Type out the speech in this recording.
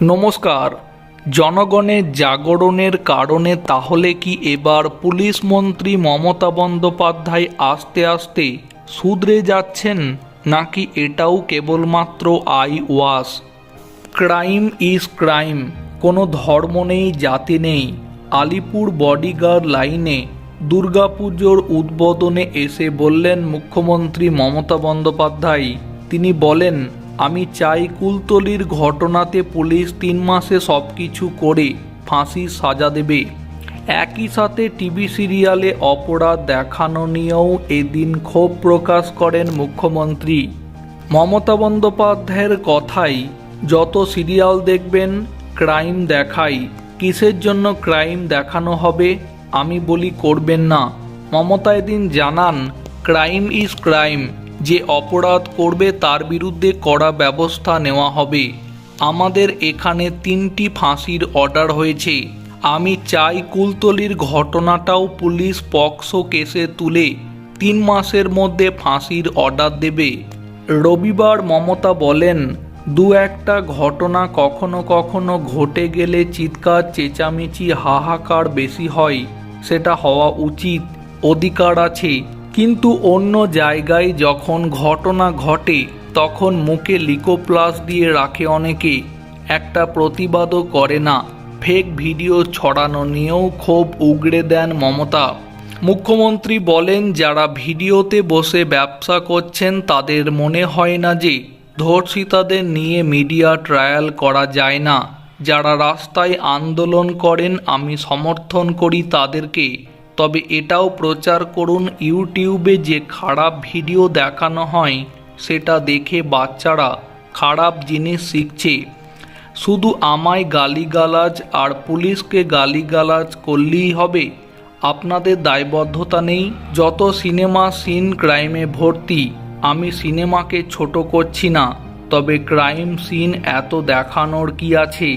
নমস্কার। জনগণের জাগরণের কারণে তাহলে কি এবার পুলিশ মন্ত্রী মমতা বন্দ্যোপাধ্যায় আস্তে আস্তে শুধরে যাচ্ছেন, নাকি এটাও কেবলমাত্র eye wash crime is crime, কোনো ধর্ম নেই, জাতি নেই। আলিপুর বডিগার্ড লাইনে দুর্গাপুজোর উদ্বোধনে এসে বললেন মুখ্যমন্ত্রী মমতা বন্দ্যোপাধ্যায়। তিনি বলেন আমি চাই কুলতলির ঘটনাতে পুলিশ তিন মাসে সব কিছু করে ফাঁসির সাজা দেবে। একই সাথে টিভি সিরিয়ালে অপরাধ দেখানো নিয়েও এদিন ক্ষোভ প্রকাশ করেন মুখ্যমন্ত্রী। মমতা বন্দ্যোপাধ্যায়ের কথাই, যত সিরিয়াল দেখবেন, ক্রাইম দেখাই। কিসের জন্য ক্রাইম দেখানো হবে, আমি বলি করবেন না। মমতা এদিন জানান, ক্রাইম ইজ ক্রাইম। যে অপরাধ করবে তার বিরুদ্ধে কড়া ব্যবস্থা নেওয়া হবে। আমাদের এখানে তিনটি ফাঁসির অর্ডার হয়েছে। আমি চাই কুলতলির ঘটনাটাও পুলিশ পক্সো কেসে তুলে তিন মাসের মধ্যে ফাঁসির অর্ডার দেবে। রবিবার মমতা বলেন, দু একটা ঘটনা কখনো কখনো ঘটে গেলে চিৎকার, চেঁচামেচি, হাহাকার বেশি হয়। সেটা হওয়া উচিত। অধিকার আছে। কিন্তু অন্য জায়গায় যখন ঘটনা ঘটে, তখন মুখে লিকোপ্লাস দিয়ে রাখে অনেকে। একটা প্রতিবাদও করে না। ফেক ভিডিও ছড়ানো নিয়েও ক্ষোভ উগড়ে দেন মমতা। মুখ্যমন্ত্রী বলেন, যারা ভিডিওতে বসে ব্যবসা করছেন, তাদের মনে হয় না যে ধর্ষিতাদের নিয়ে মিডিয়া ট্রায়াল করা যায় না। যারা রাস্তায় আন্দোলন করেন, আমি সমর্থন করি তাদেরকে। তবে এটাও প্রচার করুন ইউটিউবে যে খারাপ ভিডিও দেখানো হয়, সেটা দেখে বাচ্চারা খারাপ জিনিস শিখছে। শুধু আমায় গালিগালাজ আর পুলিশকে গালিগালাজ করলেই হবে। আপনাদের দায়বদ্ধতা নেই। যত সিনেমা সিন ক্রাইমে ভর্তি, আমি সিনেমাকে ছোট করছি না। তবে ক্রাইম সিন এত দেখানোর কি আছে?